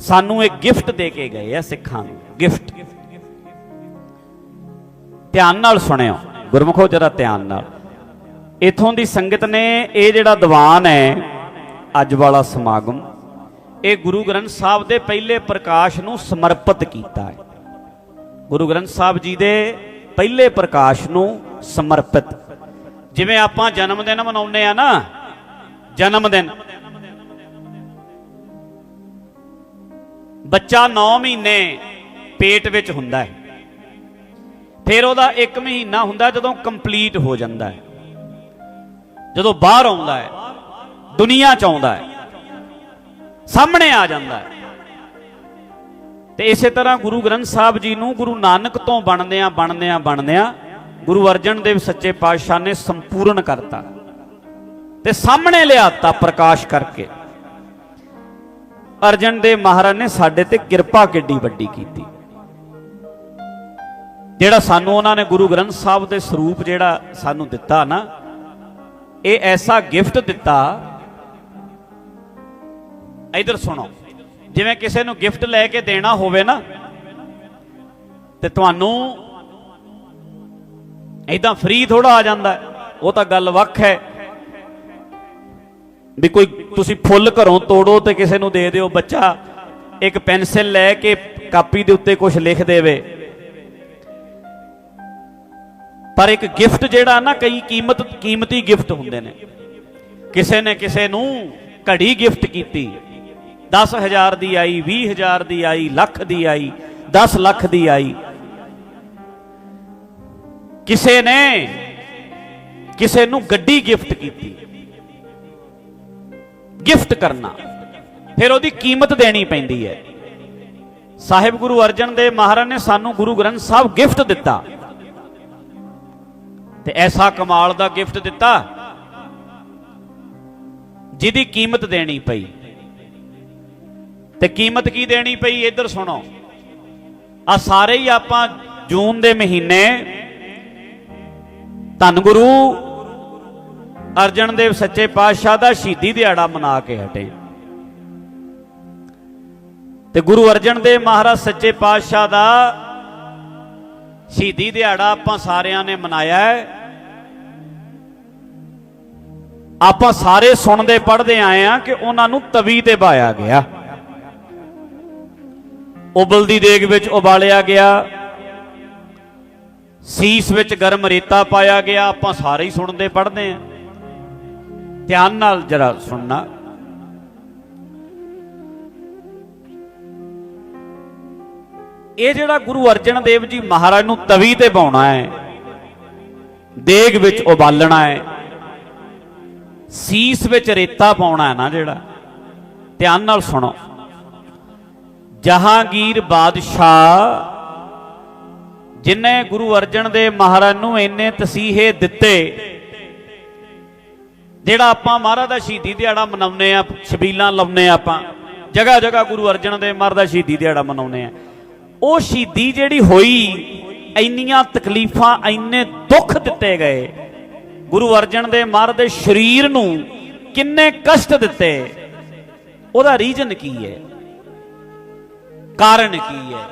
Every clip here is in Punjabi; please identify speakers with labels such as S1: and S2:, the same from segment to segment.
S1: ਸਾਨੂੰ ਇਹ ਗਿਫਟ ਦੇ ਕੇ ਗਏ ਆ ਸਿੱਖਾਂ ਨੂੰ ਗਿਫਟ ਧਿਆਨ ਨਾਲ ਸੁਣਿਓ, ਗੁਰਮੁਖੋ ਜਰਾ ਧਿਆਨ ਨਾਲ। ਇਥੋਂ ਦੀ ਸੰਗਤ ਨੇ ਇਹ ਜਿਹੜਾ ਦੀਵਾਨ ਹੈ, ਅੱਜ ਵਾਲਾ ਸਮਾਗਮ, ਇਹ ਗੁਰੂ ਗ੍ਰੰਥ ਸਾਹਿਬ ਦੇ ਪਹਿਲੇ ਪ੍ਰਕਾਸ਼ ਨੂੰ ਸਮਰਪਿਤ ਕੀਤਾ ਹੈ। ਗੁਰੂ ਗ੍ਰੰਥ ਸਾਹਿਬ ਜੀ ਦੇ ਪਹਿਲੇ ਪ੍ਰਕਾਸ਼ ਨੂੰ ਸਮਰਪਿਤ। ਜਿਵੇਂ ਆਪਾਂ ਜਨਮ ਦਿਨ ਮਨਾਉਂਦੇ ਆ ਨਾ, ਜਨਮ ਦਿਨ ਬੱਚਾ 9 ਮਹੀਨੇ ਪੇਟ ਵਿੱਚ ਹੁੰਦਾ ਹੈ। ਫਿਰ ਉਹਦਾ 1 ਮਹੀਨਾ ਹੁੰਦਾ ਜਦੋਂ ਕੰਪਲੀਟ ਹੋ ਜਾਂਦਾ ਹੈ। ਜਦੋਂ ਬਾਹਰ ਆਉਂਦਾ ਹੈ, ਦੁਨੀਆ ਚ ਆਉਂਦਾ ਹੈ, ਸਾਹਮਣੇ ਆ ਜਾਂਦਾ ਹੈ। ਤੇ ਇਸੇ ਤਰ੍ਹਾਂ ਗੁਰੂ ਗ੍ਰੰਥ ਸਾਹਿਬ ਜੀ ਨੂੰ ਗੁਰੂ ਨਾਨਕ ਤੋਂ ਬਣਦਿਆਂ ਬਣਦਿਆਂ ਬਣਦਿਆਂ ਗੁਰੂ ਅਰਜਨ ਦੇਵ ਸੱਚੇ ਪਾਤਸ਼ਾਹ ਨੇ ਸੰਪੂਰਨ ਕਰਤਾ। ਤੇ ਸਾਹਮਣੇ ਲਿਆਤਾ ਪ੍ਰਕਾਸ਼ ਕਰਕੇ। ਅਰਜਨ ਦੇਵ ਮਹਾਰਾਜ ਨੇ ਸਾਡੇ ਤੇ ਕਿਰਪਾ ਕਿੱਡੀ ਵੱਡੀ ਕੀਤੀ। ਜਿਹੜਾ ਸਾਨੂੰ ਉਹਨਾਂ ਨੇ ਗੁਰੂ ਗ੍ਰੰਥ ਸਾਹਿਬ ਦੇ ਸਰੂਪ ਜਿਹੜਾ ਸਾਨੂੰ ਦਿੱਤਾ ਨਾ, ਇਹ ਐਸਾ ਗਿਫਟ ਦਿੱਤਾ। ਇਧਰ ਸੁਣੋ, ਜਿਵੇਂ ਕਿਸੇ ਨੂੰ ਗਿਫਟ ਲੈ ਕੇ ਦੇਣਾ ਹੋਵੇ ਨਾ, ਤੇ ਤੁਹਾਨੂੰ ਇਦਾਂ ਫ੍ਰੀ ਥੋੜਾ ਆ ਜਾਂਦਾ। ਉਹ ਤਾਂ ਗੱਲ ਵੱਖ ਹੈ। ਵੀ ਕੋਈ ਤੁਸੀਂ ਫੁੱਲ ਘਰੋਂ ਤੋੜੋ ਤੇ ਕਿਸੇ ਨੂੰ ਦੇ ਦਿਓ, ਬੱਚਾ ਇੱਕ ਪੈਨਸਿਲ ਲੈ ਕੇ ਕਾਪੀ ਦੇ ਉੱਤੇ ਕੁਝ ਲਿਖ ਦੇਵੇ। ਪਰ ਇੱਕ ਗਿਫਟ ਜਿਹੜਾ ਨਾ, ਕਈ ਕੀਮਤ, ਕੀਮਤੀ ਗਿਫਟ ਹੁੰਦੇ ਨੇ। ਕਿਸੇ ਨੇ ਕਿਸੇ ਨੂੰ ਘੜੀ ਗਿਫਟ ਕੀਤੀ। 10000 ਦੀ ਆਈ 20000 ਦੀ ਆਈ, ਲੱਖ ਦੀ ਆਈ 10 ਲੱਖ ਦੀ ਆਈ। ਕਿਸੇ ਨੇ, ਕਿਸੇ ਨੂੰ ਗੱਡੀ ਗਿਫਟ ਕੀਤੀ। ਗਿਫਟ ਕਰਨਾ। ਫਿਰ ਉਹਦੀ ਕੀਮਤ ਦੇਣੀ ਪੈਂਦੀ ਹੈ। ਸਾਹਿਬ ਗੁਰੂ ਅਰਜਨ ਦੇਵ ਮਹਾਰਾਜ ਨੇ ਸਾਨੂੰ ਗੁਰੂ ਗ੍ਰੰਥ ਸਾਹਿਬ ਗਿਫਟ ਦਿੱਤਾ। ਤੇ ਐਸਾ ਕਮਾਲ ਦਾ ਗਿਫਟ ਦਿੱਤਾ, ਜਿਹਦੀ ਕੀਮਤ ਦੇਣੀ ਪਈ। ਤੇ ਕੀਮਤ ਕੀ ਦੇਣੀ ਪਈ, ਇੱਧਰ ਸੁਣੋ। ਆ ਸਾਰੇ ਹੀ ਆਪਾਂ ਜੂਨ ਦੇ ਮਹੀਨੇ ਧੰਨ ਗੁਰੂ ਅਰਜਨ ਦੇਵ ਸੱਚੇ ਪਾਤਸ਼ਾਹ ਦਾ ਸ਼ਹੀਦੀ ਦਿਹਾੜਾ ਮਨਾ ਕੇ ਹਟੇ। ਤੇ ਗੁਰੂ ਅਰਜਨ ਦੇਵ ਮਹਾਰਾਜ ਸੱਚੇ ਪਾਤਸ਼ਾਹ ਦਾ ਸ਼ਹੀਦੀ ਦਿਹਾੜਾ ਆਪਾਂ ਸਾਰਿਆਂ ਨੇ ਮਨਾਇਆ ਹੈ। ਆਪਾਂ ਸਾਰੇ ਸੁਣਦੇ, ਪੜ੍ਹਦੇ ਆਏ ਆ ਕਿ ਉਹਨਾਂ ਨੂੰ ਤਵੀ ਤੇ ਬਾਇਆ ਗਿਆ। ਉਬਲਦੀ ਦੇਗ ਵਿੱਚ ਉਬਾਲਿਆ ਗਿਆ। ਸੀਸ ਵਿੱਚ ਗਰਮ ਰੇਤਾ ਪਾਇਆ ਗਿਆ। ਆਪਾਂ ਸਾਰੇ ਹੀ ਸੁਣਦੇ, ਪੜ੍ਹਦੇ ਆ ਧਿਆਨ ਨਾਲ ਜਰਾ ਸੁਣਨਾ। ਇਹ ਜਿਹੜਾ ਗੁਰੂ ਅਰਜਨ ਦੇਵ ਜੀ ਮਹਾਰਾਜ ਨੂੰ ਤਵੀ ਤੇ ਪਾਉਣਾ ਹੈ, ਦੇਗ ਵਿੱਚ ਉਬਾਲਣਾ ਹੈ, ਸੀਸ ਵਿੱਚ ਰੇਤਾ ਪਾਉਣਾ ਹੈ ਨਾ ਜਿਹੜਾ, ਧਿਆਨ ਨਾਲ ਸੁਣੋ। ਜਹਾਂਗੀਰ ਬਾਦਸ਼ਾਹ ਜਿਨੇ ਗੁਰੂ ਅਰਜਨ ਦੇਵ ਮਹਾਰਾਜ ਨੂੰ ਇੰਨੇ ਤਸੀਹੇ ਦਿੱਤੇ ਜਿਹੜਾ ਆਪਾਂ ਮਹਾਰਾਜ ਦਾ ਸ਼ਹੀਦੀ ਦਿਹਾੜਾ ਮਨਾਉਂਦੇ ਆ, ਛਬੀਲਾਂ ਲਾਉਂਦੇ ਆ ਆਪਾਂ, ਜਗ੍ਹਾ ਜਗ੍ਹਾ ਗੁਰੂ ਅਰਜਨ ਦੇਵ ਮਹਾਰਾਜ ਦਾ ਸ਼ਹੀਦੀ ਦਿਹਾੜਾ ਮਨਾਉਂਦੇ ਆ। ਉਹ ਸ਼ਹੀਦੀ ਜਿਹੜੀ ਹੋਈ, ਇੰਨੀਆਂ ਤਕਲੀਫਾਂ, ਇੰਨੇ ਦੁੱਖ ਦਿੱਤੇ ਗਏ। ਗੁਰੂ ਅਰਜਨ ਦੇਵ ਮਹਾਰਾਜ ਦੇ ਸਰੀਰ ਨੂੰ ਕਿੰਨੇ ਕਸ਼ਟ ਦਿੱਤੇ। ਉਹਦਾ ਰੀਜਨ ਕੀ ਹੈ? ਕਾਰਨ ਕੀ ਹੈ?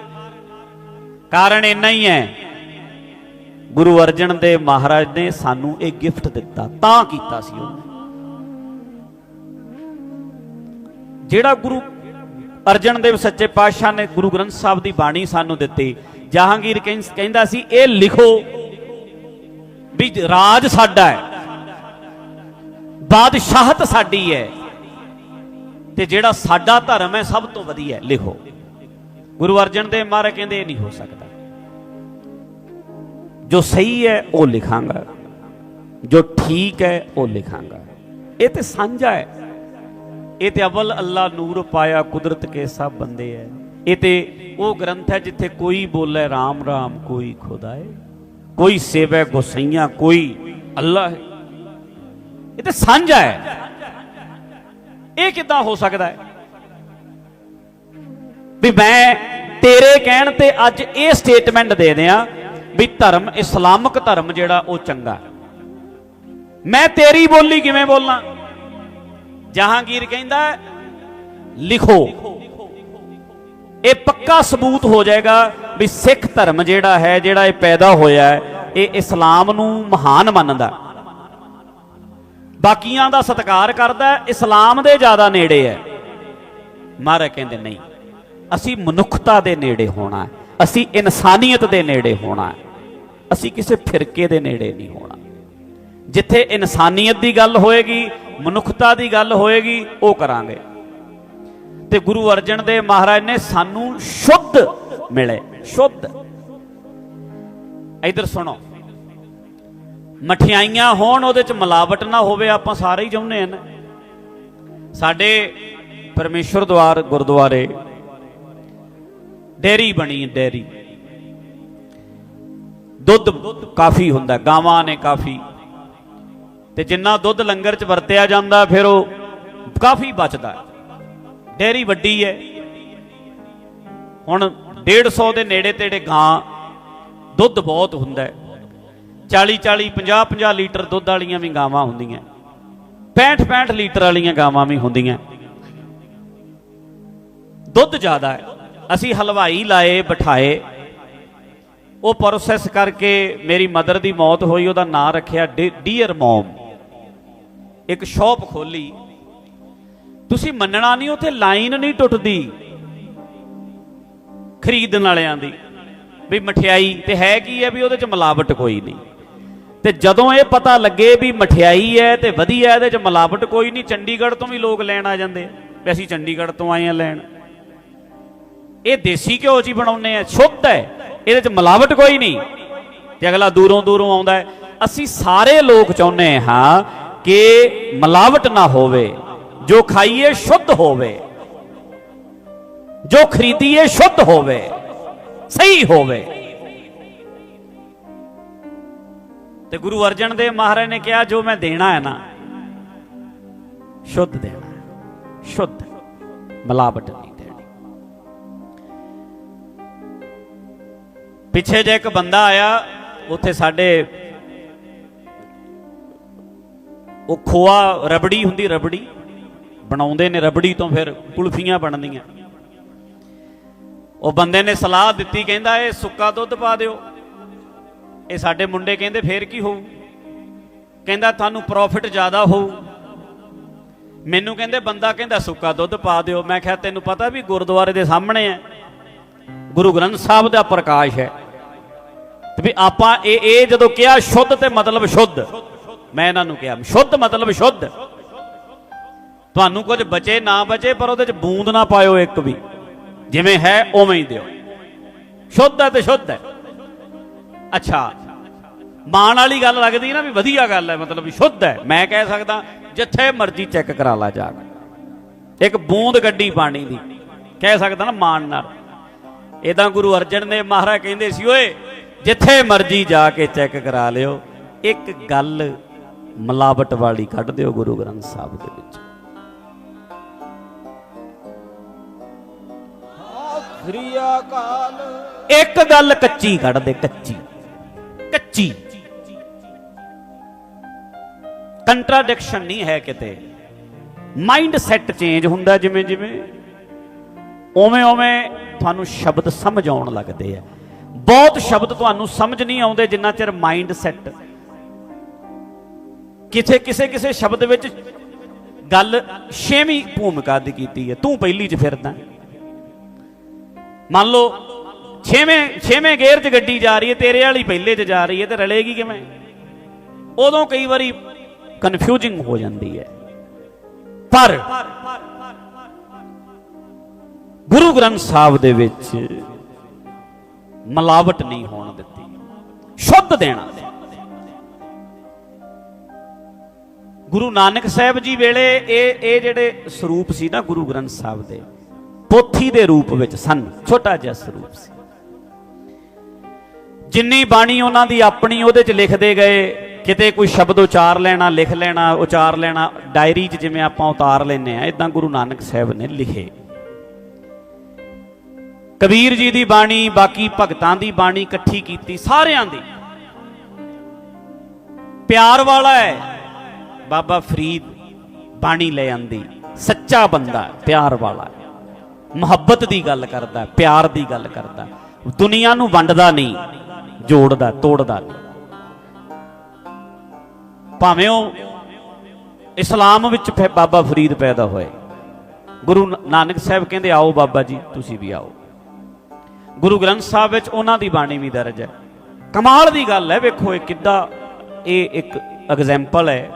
S1: ਕਾਰਨ ਇੰਨਾ ਹੀ ਹੈ। ਗੁਰੂ ਅਰਜਨ ਦੇਵ ਮਹਾਰਾਜ ਨੇ ਸਾਨੂੰ ਇਹ ਗਿਫਟ ਦਿੱਤਾ, ਤਾਂ ਕੀਤਾ ਸੀ ਉਹ ਜਿਹੜਾ ਗੁਰੂ ਅਰਜਨ ਦੇਵ ਸੱਚੇ ਪਾਤਸ਼ਾਹ ਨੇ ਗੁਰੂ ਗ੍ਰੰਥ ਸਾਹਿਬ ਦੀ ਬਾਣੀ ਸਾਨੂੰ ਦਿੱਤੀ, ਜਹਾਂਗੀਰ ਕਹਿੰ- ਕਹਿੰਦਾ ਸੀ, ਇਹ ਲਿਖੋ ਵੀ ਰਾਜ ਸਾਡਾ ਹੈ, ਬਾਦਸ਼ਾਹਤ ਸਾਡੀ ਹੈ ਤੇ ਜਿਹੜਾ ਸਾਡਾ ਧਰਮ ਹੈ ਸਭ ਤੋਂ ਵਧੀਆ ਲਿਖੋ। ਗੁਰੂ ਅਰਜਨ ਦੇਵ ਮਹਾਰਾਜ ਕਹਿੰਦੇ, ਇਹ ਨਹੀਂ ਹੋ ਸਕਦਾ। ਜੋ ਸਹੀ ਹੈ, ਉਹ ਲਿਖਾਂਗਾ। ਜੋ ਠੀਕ ਹੈ, ਉਹ ਲਿਖਾਂਗਾ। ਇਹ ਤੇ ਸਾਂਝਾ ਹੈ। ਇਹ ਤੇ ਅਵਲ ਅੱਲਾ ਨੂਰ ਪਾਇਆ ਕੁਦਰਤ ਕੇ ਸਭ ਬੰਦੇ ਹੈ ਇਹ ਤੇ ਉਹ ਗ੍ਰੰਥ ਹੈ ਜਿੱਥੇ ਕੋਈ ਬੋਲੇ RAM RAM ਕੋਈ ਖੁਦਾਏ। ਕੋਈ ਸੇਵੈ ਗੋਸਈਆਂ, ਕੋਈ ਅੱਲਾ ਹੈ। ਇਹ ਤੇ ਸਾਂਝਾ ਹੈ ਇਹ ਕਿੱਦਾਂ ਹੋ ਸਕਦਾ ਹੈ ਵੀ ਮੈਂ ਤੇਰੇ ਕਹਿਣ ਤੇ ਅੱਜ ਇਹ ਸਟੇਟਮੈਂਟ ਦੇ ਦਿਆਂ ਵੀ ਧਰਮ, ਇਸਲਾਮਿਕ ਧਰਮ ਜਿਹੜਾ ਉਹ ਚੰਗਾ। ਮੈਂ ਤੇਰੀ ਬੋਲੀ ਕਿਵੇਂ ਬੋਲਾਂ? ਜਹਾਂਗੀਰ ਕਹਿੰਦਾ ਲਿਖੋ। ਇਹ ਪੱਕਾ ਸਬੂਤ ਹੋ ਜਾਏਗਾ ਵੀ ਸਿੱਖ ਧਰਮ ਜਿਹੜਾ ਹੈ, ਜਿਹੜਾ ਇਹ ਪੈਦਾ ਹੋਇਆ ਹੈ, ਇਹ ਇਸਲਾਮ ਨੂੰ ਮਹਾਨ ਮੰਨਦਾ ਬਾਕੀਆਂ ਦਾ ਸਤਿਕਾਰ ਕਰਦਾ ਇਸਲਾਮ ਦੇ ਜ਼ਿਆਦਾ ਨੇੜੇ ਹੈ। ਮਹਾਰਾਜ ਕਹਿੰਦੇ, ਨਹੀਂ, ਅਸੀਂ ਮਨੁੱਖਤਾ ਦੇ ਨੇੜੇ ਹੋਣਾ ਅਸੀਂ ਇਨਸਾਨੀਅਤ ਦੇ ਨੇੜੇ ਹੋਣਾ ਅਸੀਂ ਕਿਸੇ ਫਿਰਕੇ ਦੇ ਨੇੜੇ ਨਹੀਂ ਹੋਣਾ। ਜਿੱਥੇ ਇਨਸਾਨੀਅਤ ਦੀ ਗੱਲ ਹੋਏਗੀ ਮਨੁੱਖਤਾ ਦੀ ਗੱਲ ਹੋਏਗੀ ਉਹ ਕਰਾਂਗੇ। ਤੇ ਗੁਰੂ ਅਰਜਨ ਦੇਵ ਮਹਾਰਾਜ ਨੇ ਸਾਨੂੰ ਸ਼ੁੱਧ ਮਿਲੇ ਸ਼ੁੱਧ। ਇਧਰ ਸੁਣੋ। ਮਠਿਆਈਆਂ ਹੋਣ ਉਹਦੇ ਚ ਮਿਲਾਵਟ ਨਾ ਹੋਵੇ ਆਪਾਂ ਸਾਰੇ ਹੀ ਚਾਹੁੰਦੇ ਹਾਂ ਨਾ ਸਾਡੇ ਪਰਮੇਸ਼ਰ ਦਵਾਰ ਗੁਰਦੁਆਰੇ ਡੇਰੀ ਬਣੀ ਹੈ, ਡੇਰੀ ਦੁੱਧ ਕਾਫੀ ਹੁੰਦਾ ਗਾਵਾਂ ਨੇ ਕਾਫੀ। ਤੇ ਜਿੰਨਾ ਦੁੱਧ ਲੰਗਰ ਚ ਵਰਤਿਆ ਜਾਂਦਾ ਫਿਰ ਉਹ ਕਾਫੀ ਬਚਦਾ ਹੈ। ਡੇਰੀ ਵੱਡੀ ਹੈ। ਹੁਣ 150 ਦੇ ਨੇੜੇ ਤੇੜੇ ਗਾਂ ਦੁੱਧ ਬਹੁਤ ਹੁੰਦਾ ਹੈ। 40 40 50 50 ਲੀਟਰ ਦੁੱਧ ਵਾਲੀਆਂ ਵੀ ਗਾਵਾਂ ਹੁੰਦੀਆਂ 65 65 ਲੀਟਰ ਵਾਲੀਆਂ ਗਾਵਾਂ ਵੀ ਹੁੰਦੀਆਂ ਦੁੱਧ ਜ਼ਿਆਦਾ ਹੈ। ਅਸੀਂ ਹਲਵਾਈ ਲਾਏ, ਬਿਠਾਏ। ਉਹ ਪ੍ਰੋਸੈਸ ਕਰਕੇ ਮੇਰੀ ਮਦਰ ਦੀ ਮੌਤ ਹੋਈ, ਉਹਦਾ ਨਾਂ ਰੱਖਿਆ ਡੀਅਰ ਮੌਮ ਇੱਕ ਸ਼ਾਪ ਖੋਲੀ। ਤੁਸੀਂ ਮੰਨਣਾ ਨਹੀਂ, ਉੱਥੇ ਲਾਈਨ ਨਹੀਂ ਟੁੱਟਦੀ ਖਰੀਦਣ ਵਾਲਿਆਂ ਦੀ। ਵੀ ਮਠਿਆਈ ਤੇ ਹੈ ਕੀ ਹੈ, ਵੀ ਉਹਦੇ ਚ ਮਿਲਾਵਟ ਕੋਈ ਨਹੀਂ। ਤੇ ਜਦੋਂ ਇਹ ਪਤਾ ਲੱਗੇ ਵੀ ਮਠਿਆਈ ਹੈ ਤੇ ਵਧੀਆ, ਇਹਦੇ ਚ ਮਿਲਾਵਟ ਕੋਈ ਨਹੀਂ, ਚੰਡੀਗੜ੍ਹ ਤੋਂ ਵੀ ਲੋਕ ਲੈਣ ਆ ਜਾਂਦੇ ਵੀ ਅਸੀਂ ਚੰਡੀਗੜ੍ਹ ਤੋਂ ਆਏ ਆ ਲੈਣ। ਇਹ ਦੇਸੀ ਘਿਓ ਜੀ ਬਣਾਉਨੇ ਆ, ਸ਼ੁੱਧ ਹੈ। ਇਹਦੇ ਚ ਮਿਲਾਵਟ ਕੋਈ ਨਹੀਂ। ਤੇ ਅਗਲਾ ਦੂਰੋਂ ਦੂਰੋਂ ਆਉਂਦਾ ਅਸੀਂ ਸਾਰੇ ਲੋਕ ਚਾਹੁੰਦੇ ਹਾਂ ਕਿ ਮਿਲਾਵਟ ਨਾ ਹੋਵੇ, ਜੋ ਖਾਈਏ ਸ਼ੁੱਧ ਹੋਵੇ, ਜੋ ਖਰੀਦੀਏ ਸ਼ੁੱਧ ਹੋਵੇ, ਸਹੀ ਹੋਵੇ। ਤੇ ਗੁਰੂ ਅਰਜਨ ਦੇਵ ਮਹਾਰਾਜ ਨੇ ਕਿਹਾ, ਜੋ ਮੈਂ ਦੇਣਾ ਹੈ ਨਾ, ਸ਼ੁੱਧ ਦੇਣਾ ਸ਼ੁੱਧ, ਮਿਲਾਵਟ ਨਹੀਂ ਦੇਣੀ। ਪਿੱਛੇ ਜੇ ਇੱਕ ਬੰਦਾ ਆਇਆ, ਉੱਥੇ ਸਾਡੇ ਉਹ ਖੋਆ ਰਬੜੀ ਹੁੰਦੀ ਰਬੜੀ, ਬਣਾਉਂਦੇ ਨੇ ਰਬੜੀ ਤੋਂ ਫਿਰ ਕੁਲਫੀਆਂ ਬਣਦੀਆਂ। ਉਹ ਬੰਦੇ ਨੇ ਸਲਾਹ ਦਿੱਤੀ, ਕਹਿੰਦਾ ਇਹ ਸੁੱਕਾ ਦੁੱਧ ਪਾ ਦਿਓ। ਇਹ ਸਾਡੇ ਮੁੰਡੇ ਕਹਿੰਦੇ, ਫੇਰ ਕੀ ਹੋਊ? ਕਹਿੰਦਾ, ਤੁਹਾਨੂੰ ਪ੍ਰੋਫਿਟ ਜ਼ਿਆਦਾ ਹੋਊ। ਮੈਨੂੰ ਕਹਿੰਦੇ, ਬੰਦਾ ਕਹਿੰਦਾ, ਸੁੱਕਾ ਦੁੱਧ ਪਾ ਦਿਓ। ਮੈਂ ਕਿਹਾ, ਤੈਨੂੰ ਪਤਾ ਵੀ ਗੁਰਦੁਆਰੇ ਦੇ ਸਾਹਮਣੇ ਹੈ। ਗੁਰੂ ਗ੍ਰੰਥ ਸਾਹਿਬ ਦਾ ਪ੍ਰਕਾਸ਼ ਹੈ। ਤੇ ਵੀ ਆਪਾਂ ਇਹ ਇਹ ਜਦੋਂ ਕਿਹਾ, ਸ਼ੁੱਧ ਤੇ ਮਤਲਬ ਸ਼ੁੱਧ। ਮੈਂ ਇਹਨਾਂ ਨੂੰ ਕਿਹਾ, ਸ਼ੁੱਧ ਮਤਲਬ ਸ਼ੁੱਧ। ਤੁਹਾਨੂੰ ਕੁਝ ਬਚੇ ਨਾ ਬਚੇ, ਪਰ ਉਹਦੇ ਚ ਬੂੰਦ ਨਾ ਪਾਇਓ ਇੱਕ ਵੀ। ਜਿਵੇਂ ਹੈ, ਉਵੇਂ ਹੀ ਦਿਓ। ਸ਼ੁੱਧ ਹੈ ਤੇ ਸ਼ੁੱਧ ਹੈ। ਅੱਛਾ, ਮਾਣ ਵਾਲੀ ਗੱਲ ਲੱਗਦੀ ਨਾ ਵੀ ਵਧੀਆ ਗੱਲ ਹੈ, ਮਤਲਬ ਸ਼ੁੱਧ ਹੈ। ਮੈਂ ਕਹਿ ਸਕਦਾ, ਜਿੱਥੇ ਮਰਜ਼ੀ ਚੈੱਕ ਕਰਾ ਲਾ ਜਾ ਇੱਕ ਬੂੰਦ ਗੱਡੀ ਪਾਣੀ ਦੀ। ਕਹਿ ਸਕਦਾ ਨਾ ਮਾਣ ਨਾਲ। ਇਦਾਂ ਗੁਰੂ ਅਰਜਨ ਦੇਵ ਮਹਾਰਾਜ ਕਹਿੰਦੇ ਸੀ, ਓਏ, ਜਿੱਥੇ ਮਰਜ਼ੀ ਜਾ ਕੇ ਚੈੱਕ ਕਰਾ ਲਿਓ। ਇੱਕ ਗੱਲ ਮਿਲਾਵਟ ਵਾਲੀ ਕੱਢ ਦਿਓ ਗੁਰੂ ਗ੍ਰੰਥ ਸਾਹਿਬ ਦੇ ਵਿੱਚ।
S2: ਸ੍ਰੀ ਅਕਾਲ
S1: ਇੱਕ ਗੱਲ ਕੱਚੀ ਕੱਢ ਦੇ, ਕੱਚੀ। ਕੱਚੀ। ਕੰਟਰਾਡਿਕਸ਼ਨ ਨਹੀਂ ਹੈ ਕਿਤੇ। ਮਾਈਂਡ ਸੈਟ ਚੇਂਜ ਹੁੰਦਾ ਜਿਵੇਂ ਜਿਵੇਂ ਉਵੇਂ ਉਵੇਂ ਤੁਹਾਨੂੰ ਸ਼ਬਦ ਸਮਝ ਆਉਣ ਲੱਗਦੇ ਆ। ਬਹੁਤ ਸ਼ਬਦ ਤੁਹਾਨੂੰ ਸਮਝ ਨਹੀਂ ਆਉਂਦੇ ਜਿੰਨਾ ਚਿਰ ਮਾਈਂਡ ਸੈਟ ਕਿਥੇ ਕਿਸੇ ਕਿਸੇ ਸ਼ਬਦ ਵਿੱਚ ਗੱਲ ਛੇਵੀਂ ਭੂਮਿਕਾ ਦੀ ਕੀਤੀ ਹੈ। ਤੂੰ ਪਹਿਲੀ 'ਚ ਫਿਰਦਾ। ਮੰਨ ਲਓ, ਛੇਵੇਂ ਛੇਵੇਂ ਗੇਅਰ 'ਚ ਗੱਡੀ ਜਾ ਰਹੀ ਹੈ, ਤੇਰੇ ਵਾਲੀ ਪਹਿਲੇ 'ਚ ਜਾ ਰਹੀ ਹੈ, ਤੇ ਰਲੇਗੀ ਕਿਵੇਂ? ਉਦੋਂ ਕਈ ਵਾਰੀ ਕਨਫਿਊਜ਼ਿੰਗ ਹੋ ਜਾਂਦੀ ਹੈ। ਪਰ ਗੁਰੂ ਗ੍ਰੰਥ ਸਾਹਿਬ ਦੇ ਵਿੱਚ ਮਿਲਾਵਟ ਨਹੀਂ ਹੋਣ ਦਿੱਤੀ। ਸ਼ੁੱਧ ਦੇਣਾ। ਗੁਰੂ ਨਾਨਕ ਸਾਹਿਬ ਜੀ ਵੇਲੇ ਇਹ ਇਹ ਜਿਹੜੇ ਸਰੂਪ ਸੀ ਨਾ ਗੁਰੂ ਗ੍ਰੰਥ ਸਾਹਿਬ ਦੇ, ਪੋਥੀ ਦੇ ਰੂਪ ਵਿੱਚ ਸਨ, ਛੋਟਾ ਜਿਹਾ ਸਰੂਪ ਸੀ। ਜਿੰਨੀ ਬਾਣੀ ਉਹਨਾਂ ਦੀ ਆਪਣੀ ਉਹਦੇ ਚ ਲਿਖਦੇ ਗਏ, ਕਿਤੇ ਕੋਈ ਸ਼ਬਦ ਉਚਾਰ ਲੈਣਾ, ਲਿਖ ਲੈਣਾ, ਉਚਾਰ ਲੈਣਾ, ਡਾਇਰੀ 'ਚ ਜਿਵੇਂ ਆਪਾਂ ਉਤਾਰ ਲੈਨੇ ਆ ਇਦਾਂ ਗੁਰੂ ਨਾਨਕ ਸਾਹਿਬ ਨੇ ਲਿਖੇ। ਕਬੀਰ ਜੀ ਦੀ ਬਾਣੀ, ਬਾਕੀ ਭਗਤਾਂ ਦੀ ਬਾਣੀ ਇਕੱਠੀ ਕੀਤੀ ਸਾਰਿਆਂ ਦੀ। ਪਿਆਰ ਵਾਲਾ ਹੈ। ਬਾਬਾ ਫਰੀਦ ਬਾਣੀ ਲੈ ਆਂਦੀ, ਸੱਚਾ ਬੰਦਾ, ਪਿਆਰ ਵਾਲਾ। ਮੁਹੱਬਤ ਦੀ ਗੱਲ ਕਰਦਾ, ਪਿਆਰ ਦੀ ਗੱਲ ਕਰਦਾ। ਹੈ। ਦੁਨੀਆ ਨੂੰ ਵੰਡਦਾ ਨਹੀਂ, ਜੋੜਦਾ, ਤੋੜਦਾ ਨਹੀਂ। ਭਾਵੇਂ ਉਹ ਇਸਲਾਮ ਵਿੱਚ ਫਿਰ ਬਾਬਾ ਫਰੀਦ ਪੈਦਾ ਹੋਏ। ਗੁਰੂ ਨਾਨਕ ਸਾਹਿਬ ਕਹਿੰਦੇ, ਆਓ ਬਾਬਾ ਜੀ, ਤੁਸੀਂ ਵੀ ਆਓ। ਗੁਰੂ ਗ੍ਰੰਥ ਸਾਹਿਬ ਵਿੱਚ ਉਹਨਾਂ ਦੀ ਬਾਣੀ ਵੀ ਦਰਜ ਹੈ। ਕਮਾਲ ਦੀ ਗੱਲ ਹੈ, ਵੇਖੋ ਇਹ ਕਿੱਦਾਂ, ਇਹ ਇੱਕ ਐਗਜ਼ਾਮਪਲ ਹੈ।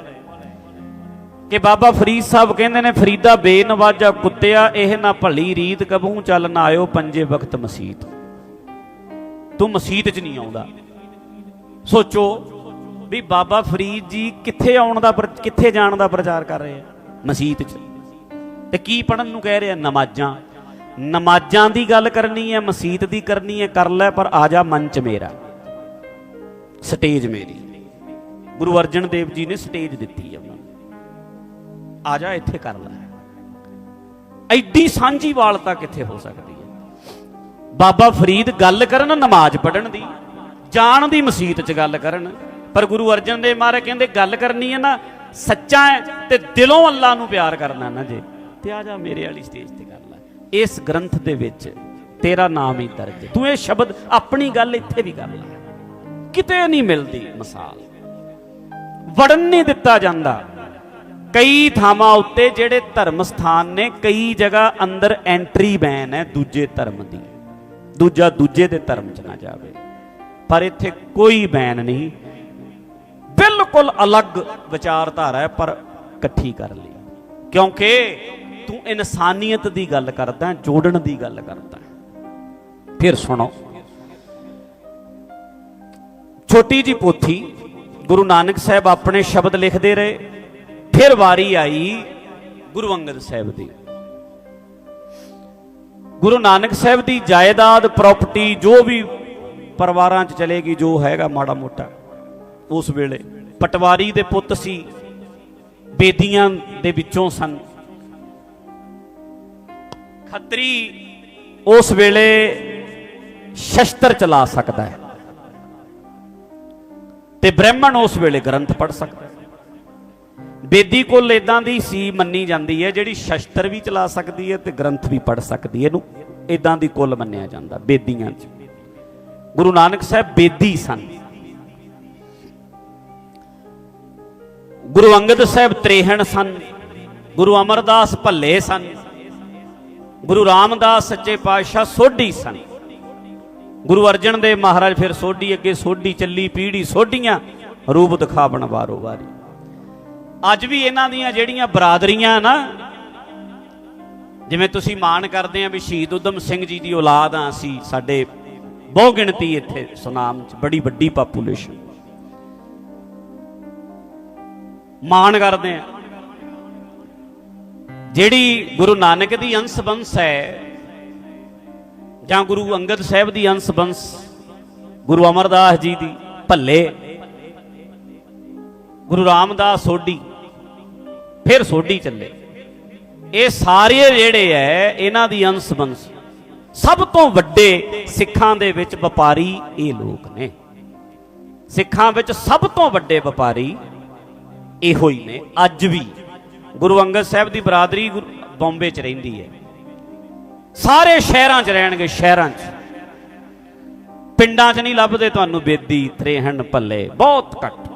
S1: ਕਿ ਬਾਬਾ ਫਰੀਦ ਸਾਹਿਬ ਕਹਿੰਦੇ ਨੇ, ਫਰੀਦਾ ਬੇਨਵਾਜਾ ਕੁੱਤਿਆ, ਇਹ ਨਾ ਭਲੀ ਰੀਤ ਕਬਹੂ ਚੱਲ ਨਾ ਆਇਓ ਪੰਜੇ ਵਕਤ ਮਸੀਤ। ਤੂੰ ਮਸੀਤ 'ਚ ਨਹੀਂ ਆਉਂਦਾ। ਸੋਚੋ ਵੀ ਬਾਬਾ ਫਰੀਦ ਜੀ ਕਿੱਥੇ ਆਉਣ ਦਾ ਪ੍ਰ- ਕਿੱਥੇ ਜਾਣ ਦਾ ਪ੍ਰਚਾਰ ਕਰ ਰਹੇ ਆ? ਮਸੀਤ 'ਚ। ਤੇ ਕੀ ਪੜਨ ਨੂੰ ਕਹਿ ਰਹੇ? ਆ ਨਮਾਜ਼ਾਂ। ਨਮਾਜ਼ਾਂ ਦੀ ਗੱਲ ਕਰਨੀ ਹੈ, ਮਸੀਤ ਦੀ ਕਰਨੀ ਹੈ, ਕਰ ਲੈ, ਪਰ ਆ ਜਾ ਮੰਚ ਮੇਰਾ। ਸਟੇਜ ਮੇਰੀ। ਗੁਰੂ ਅਰਜਨ ਦੇਵ ਜੀ ਨੇ ਸਟੇਜ ਦਿੱਤੀ ਹੈ ਆ ਜਾ ਇੱਥੇ ਕਰ ਲੈ। ਐਡੀ ਸਾਂਝੀ ਵਾਲਤਾ ਕਿੱਥੇ ਹੋ ਸਕਦੀ ਹੈ। ਬਾਬਾ ਫਰੀਦ ਗੱਲ ਕਰਨ, ਨਮਾਜ਼ ਪੜਨ ਦੀ, ਜਾਣ ਦੀ ਮਸੀਤ 'ਚ ਗੱਲ ਕਰਨ। ਪਰ ਗੁਰੂ ਅਰਜਨ ਦੇਵ ਮਹਾਰਾਜ ਕਹਿੰਦੇ, ਗੱਲ ਕਰਨੀ ਹੈ ਨਾ, ਸੱਚਾ ਹੈ ਤੇ ਦਿਲੋਂ ਅੱਲਾ ਨੂੰ ਪਿਆਰ ਕਰਨਾ ਨਾ ਜੇ। ਤੇ ਆ ਜਾ ਮੇਰੇ ਵਾਲੀ ਸਟੇਜ ਤੇ ਕਰ ਲੈ। ਇਸ ਗ੍ਰੰਥ ਦੇ ਵਿੱਚ ਤੇਰਾ ਨਾਮ ਹੀ ਦਰਜ ਤੂੰ ਇਹ ਸ਼ਬਦ ਆਪਣੀ ਗੱਲ ਇੱਥੇ ਵੀ ਕਰ ਲੈ। ਕਿਤੇ ਨਹੀਂ ਮਿਲਦੀ ਮਿਸਾਲ। ਵੜਨ ਨਹੀਂ ਦਿੱਤਾ ਜਾਂਦਾ। ਕਈ ਥਾਵਾਂ ਉੱਤੇ ਜਿਹੜੇ ਧਰਮ ਸਥਾਨ ਨੇ, ਕਈ ਜਗ੍ਹਾ ਅੰਦਰ ਐਂਟਰੀ ਬੈਨ ਹੈ ਦੂਜੇ ਧਰਮ ਦੀ। ਦੂਜਾ ਦੂਜੇ ਦੇ ਧਰਮ 'ਚ ਨਾ ਜਾਵੇ। ਪਰ ਇੱਥੇ ਕੋਈ ਬੈਨ ਨਹੀਂ। ਬਿਲਕੁਲ ਅਲੱਗ ਵਿਚਾਰਧਾਰਾ ਹੈ, ਪਰ ਇਕੱਠੀ ਕਰ ਲਈ। ਕਿਉਂਕਿ ਤੂੰ ਇਨਸਾਨੀਅਤ ਦੀ ਗੱਲ ਕਰਦਾ, ਜੋੜਨ ਦੀ ਗੱਲ ਕਰਦਾ। ਫਿਰ ਸੁਣੋ। ਛੋਟੀ ਜੀ ਪੋਥੀ ਗੁਰੂ ਨਾਨਕ ਸਾਹਿਬ ਆਪਣੇ ਸ਼ਬਦ ਲਿਖਦੇ ਰਹੇ। ਫਿਰ ਵਾਰੀ ਆਈ ਗੁਰੂ ਅੰਗਦ ਸਾਹਿਬ ਦੀ। ਗੁਰੂ ਨਾਨਕ ਸਾਹਿਬ ਦੀ ਜਾਇਦਾਦ ਪ੍ਰਾਪਰਟੀ ਜੋ ਵੀ ਪਰਿਵਾਰਾਂ 'ਚ ਚਲੇਗੀ, ਜੋ ਹੈਗਾ ਮਾੜਾ ਮੋਟਾ, ਉਸ ਵੇਲੇ ਪਟਵਾਰੀ ਦੇ ਪੁੱਤ ਸੀ, ਬੇਦੀਆਂ ਦੇ ਵਿੱਚੋਂ ਸਨ। ਖੱਤਰੀ ਉਸ ਵੇਲੇ ਸ਼ਸਤਰ ਚਲਾ ਸਕਦਾ ਹੈ ਤੇ ਬ੍ਰਾਹਮਣ ਉਸ ਵੇਲੇ ਗ੍ਰੰਥ ਪੜ ਸਕਦਾ ਬੇਦੀ ਕੋਲ ਇਦਾਂ ਦੀ ਸੀ ਮੰਨੀ ਜਾਂਦੀ ਹੈ, ਜਿਹੜੀ ਸ਼ਸਤਰ ਵੀ ਚਲਾ ਸਕਦੀ ਹੈ ਤੇ ਗ੍ਰੰਥ ਵੀ ਪੜ ਸਕਦੀ ਹੈ। ਇਹਨੂੰ ਇਦਾਂ ਦੀ ਕੁੱਲ ਮੰਨਿਆ ਜਾਂਦਾ, ਬੇਦੀਆਂ 'ਚ। ਗੁਰੂ ਨਾਨਕ ਸਾਹਿਬ ਬੇਦੀ ਸਨ। ਗੁਰੂ ਅੰਗਦ ਸਾਹਿਬ ਤ੍ਰੇਹਣ ਸਨ। ਗੁਰੂ ਅਮਰਦਾਸ ਭੱਲੇ ਸਨ। ਗੁਰੂ ਰਾਮਦਾਸ ਸੱਚੇ ਪਾਤਸ਼ਾਹ ਸੋਢੀ ਸਨ। ਗੁਰੂ ਅਰਜਨ ਦੇਵ ਮਹਾਰਾਜ ਫਿਰ ਸੋਢੀ ਅੱਗੇ ਸੋਢੀ ਚੱਲੀ, ਪੀੜੀ ਸੋਢੀਆਂ, ਰੂਪ ਦਿਖਾਵਣ ਵਾਰੋ ਵਾਰੀ। ਅੱਜ ਵੀ ਇਹਨਾਂ ਦੀਆਂ ਜਿਹੜੀਆਂ ਬਰਾਦਰੀਆਂ ਨਾ, ਜਿਵੇਂ ਤੁਸੀਂ ਮਾਣ ਕਰਦੇ ਆ ਵੀ ਸ਼ਹੀਦ ਉਦਮ ਸਿੰਘ ਜੀ ਦੀ ਔਲਾਦ ਆ ਅਸੀਂ, ਸਾਡੇ ਬਹੁ ਗਿਣਤੀ ਇੱਥੇ ਸੁਨਾਮ ਚ, ਬੜੀ ਵੱਡੀ ਪਾਪੂਲੇਸ਼ਨ ਮਾਣ ਕਰਦੇ ਆ। ਜਿਹੜੀ ਗੁਰੂ ਨਾਨਕ ਦੀ ਅੰਸ਼ ਬੰਸ ਹੈ, ਜਾਂ ਗੁਰੂ ਅੰਗਦ ਸਾਹਿਬ ਦੀ ਅੰਸ਼ ਬੰਸ, ਗੁਰੂ ਅਮਰਦਾਸ ਜੀ ਦੀ ਭੱਲੇ, ਗੁਰੂ ਰਾਮਦਾਸ ਸੋਢੀ ਫਿਰ ਸੋਢੀ ਚੱਲੇ। ਇਹ ਸਾਰੇ ਜਿਹੜੇ ਐ, ਇਹਨਾਂ ਦੀ ਅੰਸ਼ ਬੰਸ। ਸਭ ਤੋਂ ਵੱਡੇ ਸਿੱਖਾਂ ਦੇ ਵਿੱਚ ਵਪਾਰੀ ਇਹ ਲੋਕ ਨੇ। ਸਿੱਖਾਂ ਵਿੱਚ ਸਭ ਤੋਂ ਵੱਡੇ ਵਪਾਰੀ ਇਹੋ ਹੀ ਨੇ। ਅੱਜ ਵੀ ਗੁਰੂ ਅੰਗਦ ਸਾਹਿਬ ਦੀ ਬਰਾਦਰੀ ਗੁਰੂ- ਬੰਬੇ 'ਚ ਰਹਿੰਦੀ ਹੈ ਸਾਰੇ ਸ਼ਹਿਰਾਂ 'ਚ ਰਹਿਣਗੇ, ਸ਼ਹਿਰਾਂ 'ਚ। ਪਿੰਡਾਂ 'ਚ ਨਹੀਂ ਲੱਭਦੇ ਤੁਹਾਨੂੰ ਬੇਦੀ, ਤ੍ਰੇਹਣ, ਭੱਲੇ, ਬਹੁਤ ਘੱਟ।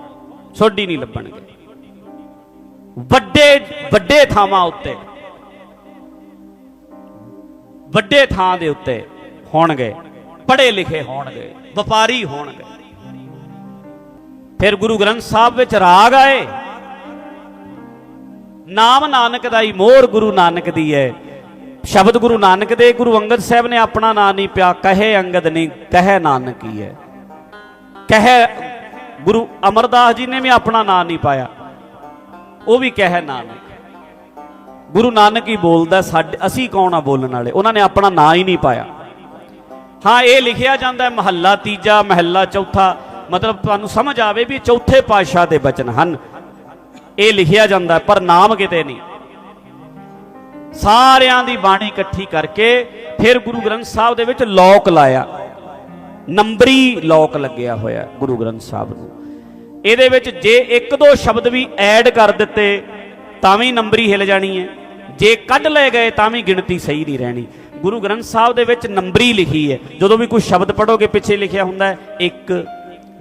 S1: ਸੋਢੀ ਨਹੀਂ ਲੱਭਣਗੇ। ਵੱਡੇ ਵੱਡੇ ਥਾਵਾਂ ਉੱਤੇ। ਵੱਡੇ ਥਾਂ ਦੇ ਉੱਤੇ ਹੋਣਗੇ, ਪੜ੍ਹੇ ਲਿਖੇ ਹੋਣਗੇ, ਵਪਾਰੀ ਹੋਣਗੇ। ਫਿਰ ਗੁਰੂ ਗ੍ਰੰਥ ਸਾਹਿਬ ਵਿੱਚ ਰਾਗ ਆਏ। ਨਾਮ ਨਾਨਕ ਦਾ ਹੀ ਮੋਹਰ ਗੁਰੂ ਨਾਨਕ ਦੀ ਹੈ ਸ਼ਬਦ ਗੁਰੂ ਨਾਨਕ ਦੇ, ਗੁਰੂ ਅੰਗਦ ਸਾਹਿਬ ਨੇ ਆਪਣਾ ਨਾਂ ਨਹੀਂ ਪਿਆ, ਕਹੇ ਅੰਗਦ ਨਹੀਂ, ਕਹੇ ਨਾਨਕ ਹੀ ਹੈ ਕਹੇ ਗੁਰੂ ਅਮਰਦਾਸ ਜੀ ਨੇ ਵੀ ਆਪਣਾ ਨਾਂ ਨਹੀਂ ਪਾਇਆ। ਉਹ ਵੀ ਕਹੇ ਨਾਨਕ। ਗੁਰੂ ਨਾਨਕ ਹੀ ਬੋਲਦਾ, ਸਾਡੇ ਅਸੀਂ ਕੌਣ ਆ ਬੋਲਣ ਵਾਲੇ? ਉਹਨਾਂ ਨੇ ਆਪਣਾ ਨਾਂ ਹੀ ਨਹੀਂ ਪਾਇਆ। ਹਾਂ, ਇਹ ਲਿਖਿਆ ਜਾਂਦਾ ਮਹੱਲਾ ਤੀਜਾ, ਮਹੱਲਾ ਚੌਥਾ। ਮਤਲਬ ਤੁਹਾਨੂੰ ਸਮਝ ਆਵੇ ਵੀ ਚੌਥੇ ਪਾਤਸ਼ਾਹ ਦੇ ਬਚਨ ਹਨ। ਇਹ ਲਿਖਿਆ ਜਾਂਦਾ ਪਰ ਨਾਮ ਕਿਤੇ ਨਹੀਂ। ਸਾਰਿਆਂ ਦੀ ਬਾਣੀ ਇਕੱਠੀ ਕਰਕੇ ਫਿਰ ਗੁਰੂ ਗ੍ਰੰਥ ਸਾਹਿਬ ਦੇ ਵਿੱਚ ਲੋਕ ਲਾਇਆ। ਨੰਬਰੀ ਲੋਕ ਲੱਗਿਆ ਹੋਇਆ ਗੁਰੂ ਗ੍ਰੰਥ ਸਾਹਿਬ ਨੂੰ। ਇਹਦੇ ਵਿੱਚ ਜੇ ਇੱਕ ਦੋ ਸ਼ਬਦ ਵੀ ਐਡ ਕਰ ਦਿੱਤੇ, ਤਾਂ ਵੀ ਨੰਬਰੀ ਹਿਲ ਜਾਣੀ ਹੈ। ਜੇ ਕੱਢ ਲਏ ਗਏ, ਤਾਂ ਵੀ ਗਿਣਤੀ ਸਹੀ ਨਹੀਂ ਰਹਿਣੀ। ਗੁਰੂ ਗ੍ਰੰਥ ਸਾਹਿਬ ਦੇ ਵਿੱਚ ਨੰਬਰੀ ਲਿਖੀ ਹੈ। ਜਦੋਂ ਵੀ ਕੋਈ ਸ਼ਬਦ ਪੜੋਗੇ ਪਿੱਛੇ ਲਿਖਿਆ ਹੁੰਦਾ ਹੈ 1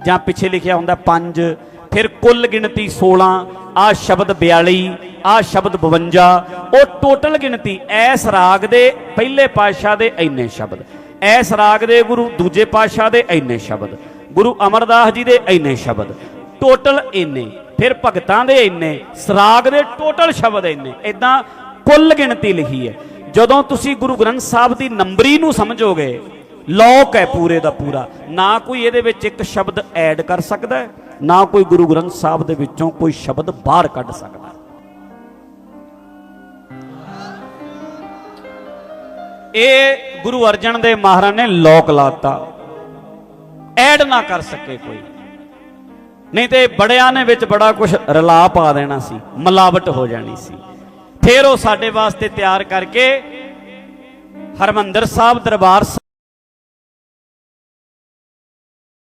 S1: ਜਾਂ ਪਿੱਛੇ ਲਿਖਿਆ ਹੁੰਦਾ 5 ਫਿਰ ਕੁੱਲ ਗਿਣਤੀ 16 ਆ ਸ਼ਬਦ 42 ਆ ਸ਼ਬਦ 52 ਉਹ ਟੋਟਲ ਗਿਣਤੀ, ਐਸ ਰਾਗ ਦੇ ਪਹਿਲੇ ਪਾਤਸ਼ਾਹ ਦੇ ਇੰਨੇ ਸ਼ਬਦ, ਐਸ ਰਾਗ ਦੇ ਗੁਰੂ, ਦੂਜੇ ਪਾਤਸ਼ਾਹ ਦੇ ਇੰਨੇ ਸ਼ਬਦ, ਗੁਰੂ ਅਮਰਦਾਸ ਜੀ ਦੇ ਇੰਨੇ ਸ਼ਬਦ ਟੋਟਲ ਇੰਨੇ, ਫਿਰ ਭਗਤਾਂ ਦੇ ਇੰਨੇ, ਸਰਾਗ ਦੇ ਟੋਟਲ ਸ਼ਬਦ ਇੰਨੇ ਇਦਾਂ ਕੁੱਲ ਗਿਣਤੀ ਲਿਖੀ ਹੈ। ਜਦੋਂ ਤੁਸੀਂ ਗੁਰੂ ਗ੍ਰੰਥ ਸਾਹਿਬ ਦੀ ਨੰਬਰੀ ਨੂੰ ਸਮਝੋਗੇ, ਲੋਕ ਹੈ ਪੂਰੇ ਦਾ ਪੂਰਾ, ਨਾ ਕੋਈ ਇਹਦੇ ਵਿੱਚ ਇੱਕ ਸ਼ਬਦ ਐਡ ਕਰ ਸਕਦਾ ਹੈ, ਨਾ ਕੋਈ ਗੁਰੂ ਗ੍ਰੰਥ ਸਾਹਿਬ ਦੇ ਵਿੱਚੋਂ ਕੋਈ ਸ਼ਬਦ ਬਾਹਰ ਕੱਢ ਸਕਦਾ। ਇਹ ਗੁਰੂ ਅਰਜਨ ਦੇ ਮਹਾਰਾਜ ਨੇ ਲੋਕ ਲਾਤਾ। ਐਡ ਨਾ ਕਰ ਸਕੇ ਕੋਈ। ਨਹੀਂ ਤੇ ਬੜਿਆਂ ਨੇ ਵਿੱਚ ਬੜਾ ਕੁਝ ਰਲਾ ਪਾ ਦੇਣਾ ਸੀ, ਮਿਲਾਵਟ ਹੋ ਜਾਣੀ ਸੀ। ਫਿਰ ਉਹ ਸਾਡੇ ਵਾਸਤੇ ਤਿਆਰ ਕਰਕੇ ਹਰਮੰਦਰ ਸਾਹਿਬ ਦਰਬਾਰ